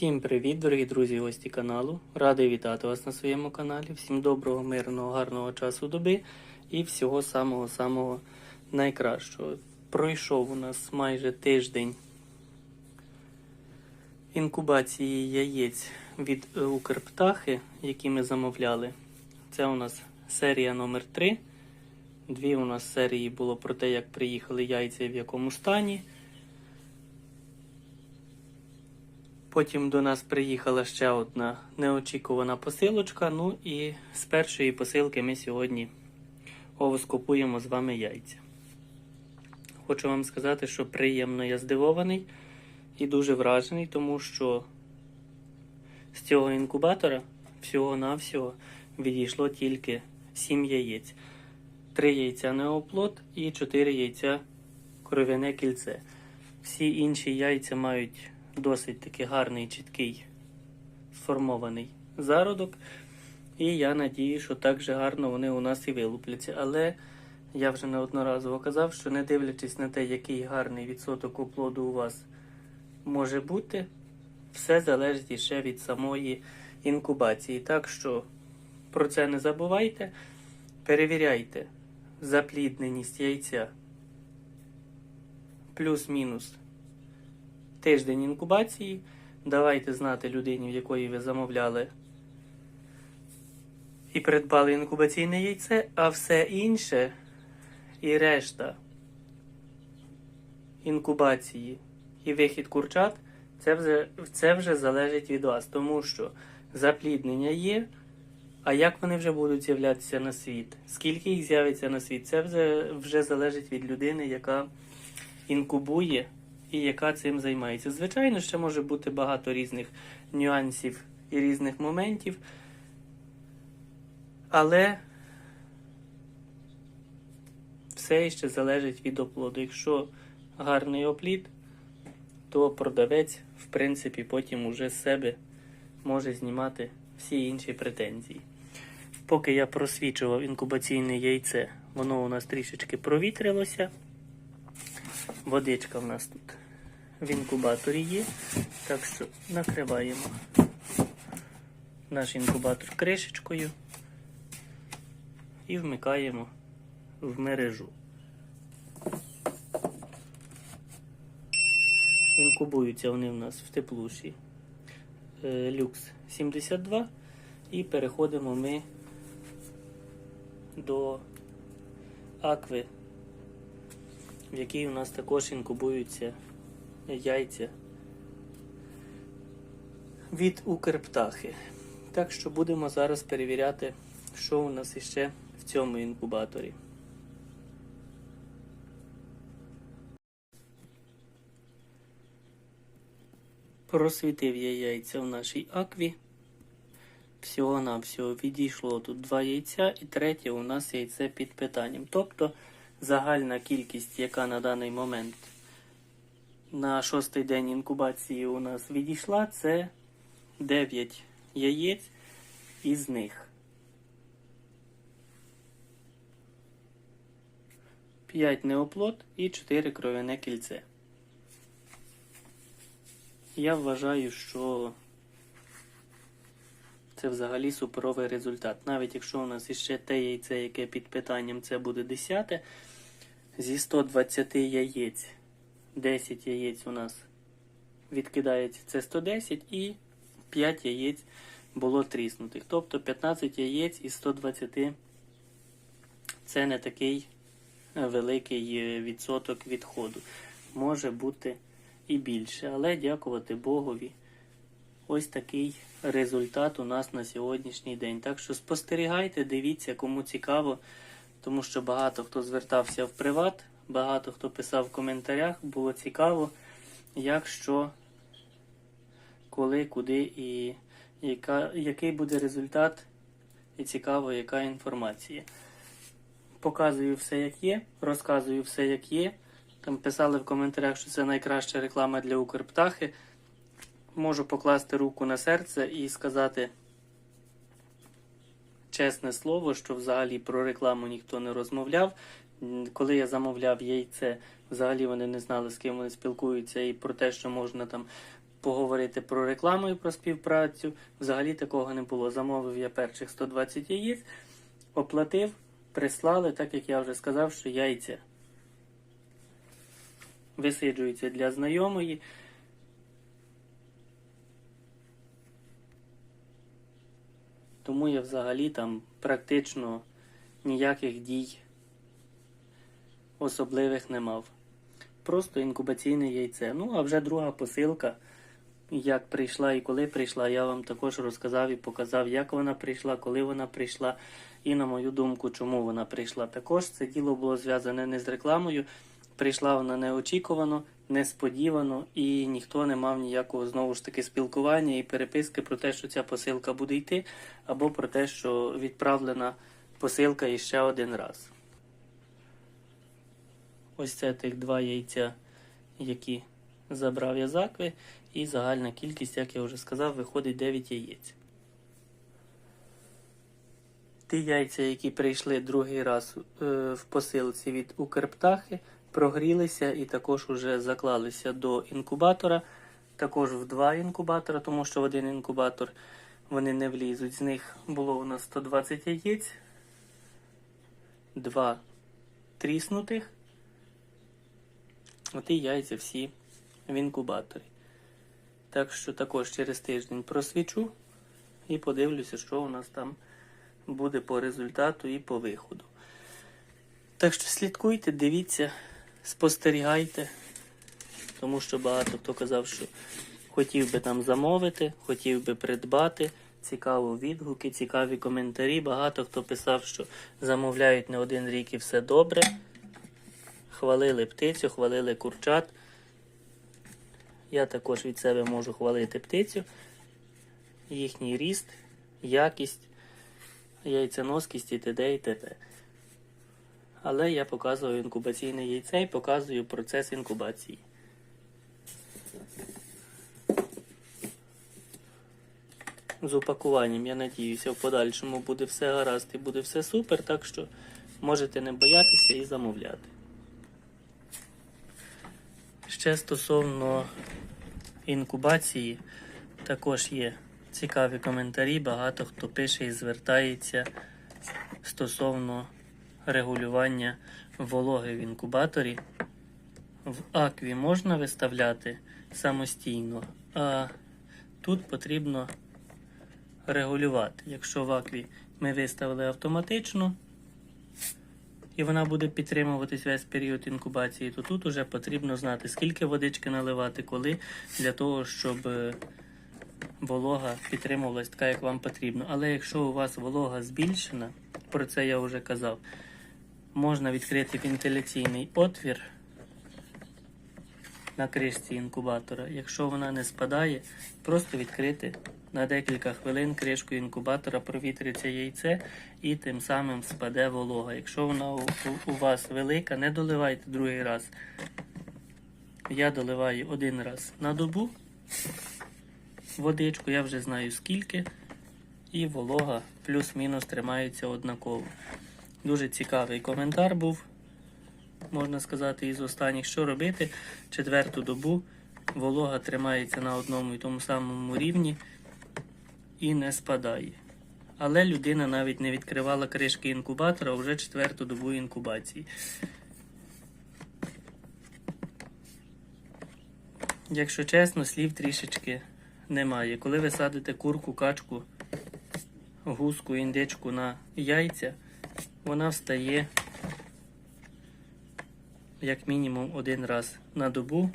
Всім привіт, дорогі друзі гості каналу. Радий вітати вас на своєму каналі. Всім доброго, мирного, гарного часу доби і всього самого-самого найкращого. Пройшов у нас майже тиждень інкубації яєць від е, Укрптахи, які ми замовляли. Це у нас серія номер 3 Дві у нас серії було про те, як приїхали яйця і в якому стані. Потім до нас приїхала ще одна неочікувана посилочка. Ну і з першої посилки ми сьогодні овоскопуємо з вами яйця. Хочу вам сказати, що приємно я здивований і дуже вражений, тому що з цього інкубатора всього-навсього відійшло тільки 7 яєць. 3 яйця неоплод і 4 яйця кров'яне кільце. Всі інші яйця мають досить таки гарний, чіткий сформований зародок. І я надію, що так же гарно вони у нас і вилупляться. Але я вже неодноразово казав, що не дивлячись на те, який гарний відсоток оплоду у вас може бути, все залежить іще від самої інкубації. Так що про це не забувайте. Перевіряйте заплідненість яйця плюс-мінус тиждень інкубації. Давайте знати людині, в якої ви замовляли і придбали інкубаційне яйце, а все інше і решта інкубації і вихід курчат, це вже, це вже залежить від вас, тому що запліднення є. А як вони вже будуть з'являтися на світ? Скільки їх з'явиться на світ? Це вже, вже залежить від людини, яка інкубує і яка цим займається. Звичайно, ще може бути багато різних нюансів і різних моментів. Але все ще залежить від оплоду. Якщо гарний оплід, то продавець, в принципі, потім уже з себе може знімати всі інші претензії. Поки я просвічував інкубаційне яйце, воно у нас трішечки провітрилося. Водичка в нас тут в інкубаторі є. Так що накриваємо наш інкубатор кришечкою і вмикаємо в мережу. Інкубуються вони в нас в теплуші е, люкс 72 і переходимо ми до акви, в якій у нас також інкубуються яйця від Укрптахи. Так що будемо зараз перевіряти, що у нас іще в цьому інкубаторі. Просвітив я яйця в нашій акві. Всього-навсього відійшло тут два яйця, і третє у нас яйце під питанням. Тобто загальна кількість, яка на даний момент на шостий день інкубації у нас відійшла, це 9 яєць із них. 5 неоплод і 4 кров'яне кільце. Я вважаю, що це взагалі суперовий результат. Навіть якщо у нас іще те яйце, яке під питанням, це буде 10, зі 120 яєць 10 яєць у нас відкидається це 110 і 5 яєць було тріснутих. Тобто 15 яєць із 120 це не такий великий е, відсоток відходу. Може бути і більше. Але дякувати Богові. Ось такий результат у нас на сьогоднішній день. Так що спостерігайте, дивіться, кому цікаво, тому що багато хто звертався в приват, багато хто писав в коментарях, було цікаво, як що, коли, куди і яка, який буде результат, і цікаво, яка інформація. Показую все, як є, розказую все, як є. Там писали в коментарях, що це найкраща реклама для Укрптахи. Можу покласти руку на серце і сказати чесне слово, що взагалі про рекламу ніхто не розмовляв. Коли я замовляв яйце, взагалі вони не знали, з ким вони спілкуються, і про те, що можна там поговорити про рекламу і про співпрацю. Взагалі такого не було. Замовив я перших 120 яєць, оплатив, прислали, так як я вже сказав, що яйця висиджуються для знайомої. Тому я взагалі там практично ніяких дій особливих не мав. Просто інкубаційне яйце. Ну, а вже друга посилка, як прийшла і коли прийшла, я вам також розказав і показав, як вона прийшла, коли вона прийшла, і на мою думку, чому вона прийшла. Також це діло було зв'язане не з рекламою. Прийшла вона неочікувано, несподівано, і ніхто не мав ніякого знову ж таки спілкування і переписки про те, що ця посилка буде йти, або про те, що відправлена посилка іще один раз. Ось це тих два яйця, які забрав я закви, і загальна кількість, як я вже сказав, виходить 9 яєць. Ті яйця, які прийшли другий раз е, в посилці від Укрптахи, прогрілися і також уже заклалися до інкубатора. Також в два інкубатора, тому що в один інкубатор вони не влізуть. З них було у нас 120 яєць, два тріснутих. Оті яйця всі в інкубаторі. Так що також через тиждень просвічу і подивлюся, що у нас там буде по результату і по виходу. Так що слідкуйте, дивіться, спостерігайте, тому що багато хто казав, що хотів би там замовити, хотів би придбати. Цікаво відгуки, цікаві коментарі. Багато хто писав, що замовляють не один рік і все добре. Хвалили птицю, хвалили курчат. Я також від себе можу хвалити птицю, їхній ріст, якість, яйценоскість і т.д. і т.п. Але я показую інкубаційне яйце і показую процес інкубації. З упакуванням, я надіюся, в подальшому буде все гаразд і буде все супер, так що можете не боятися і замовляти. Ще стосовно інкубації, також є цікаві коментарі. Багато хто пише і звертається стосовно регулювання вологи в інкубаторі. В акві можна виставляти самостійно, а тут потрібно регулювати. Якщо в акві ми виставили автоматично, і вона буде підтримуватись весь період інкубації, то тут вже потрібно знати, скільки водички наливати, коли, для того, щоб е, волога підтримувалась така, як вам потрібно. Але якщо у вас волога збільшена, про це я вже казав, можна відкрити вентиляційний отвір на кришці інкубатора. Якщо вона не спадає, просто відкрити на декілька хвилин кришку інкубатора, провітриться яйце і тим самим спаде волога. Якщо вона у, вас велика, не доливайте другий раз. Я доливаю один раз на добу водичку, я вже знаю скільки, і волога плюс-мінус тримається однаково. Дуже цікавий коментар був, можна сказати, із останніх. Що робити? Четверту добу волога тримається на одному і тому самому рівні і не спадає. Але людина навіть не відкривала кришки інкубатора вже четверту добу інкубації. Якщо чесно, слів трішечки немає. Коли ви садите курку, качку, гуску, індичку на яйця, вона встає як мінімум один раз на добу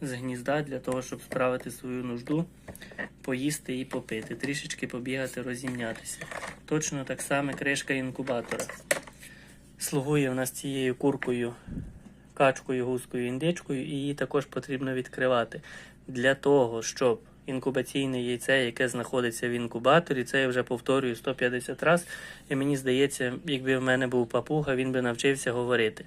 з гнізда для того, щоб справити свою нужду, поїсти і попити, трішечки побігати, розімнятися. Точно так само кришка інкубатора. Слугує в нас цією куркою, качкою, гускою, індичкою, і її також потрібно відкривати для того, щоб інкубаційне яйце, яке знаходиться в інкубаторі, це я вже повторюю 150 разів. І мені здається, якби в мене був папуга, він би навчився говорити.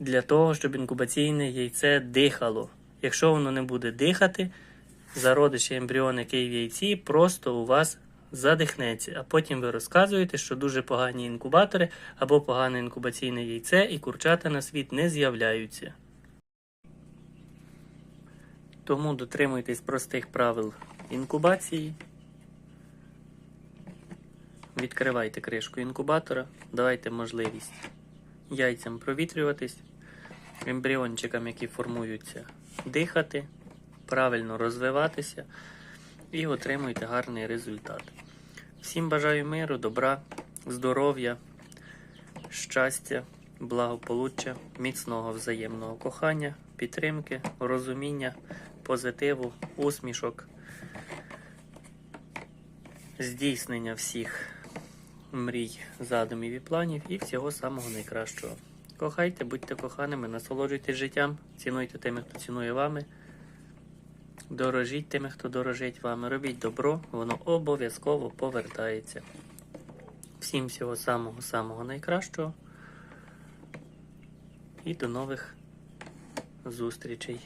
Для того, щоб інкубаційне яйце дихало. Якщо воно не буде дихати, зародище ембріон, який в яйці, просто у вас задихнеться. А потім ви розказуєте, що дуже погані інкубатори або погане інкубаційне яйце, і курчата на світ не з'являються. Тому дотримуйтесь простих правил інкубації. Відкривайте кришку інкубатора, давайте можливість яйцям провітрюватись, ембріончикам, які формуються, дихати, правильно розвиватися і отримуйте гарний результат. Всім бажаю миру, добра, здоров'я, щастя, благополуччя, міцного взаємного кохання, підтримки, розуміння, позитиву, усмішок, здійснення всіх мрій, задумів і планів і всього самого найкращого. Кохайте, будьте коханими, насолоджуйтесь життям, цінуйте тими, хто цінує вами. Дорожіть тими, хто дорожить вами. Робіть добро, воно обов'язково повертається. Всім всього самого-самого найкращого. І до нових зустрічей.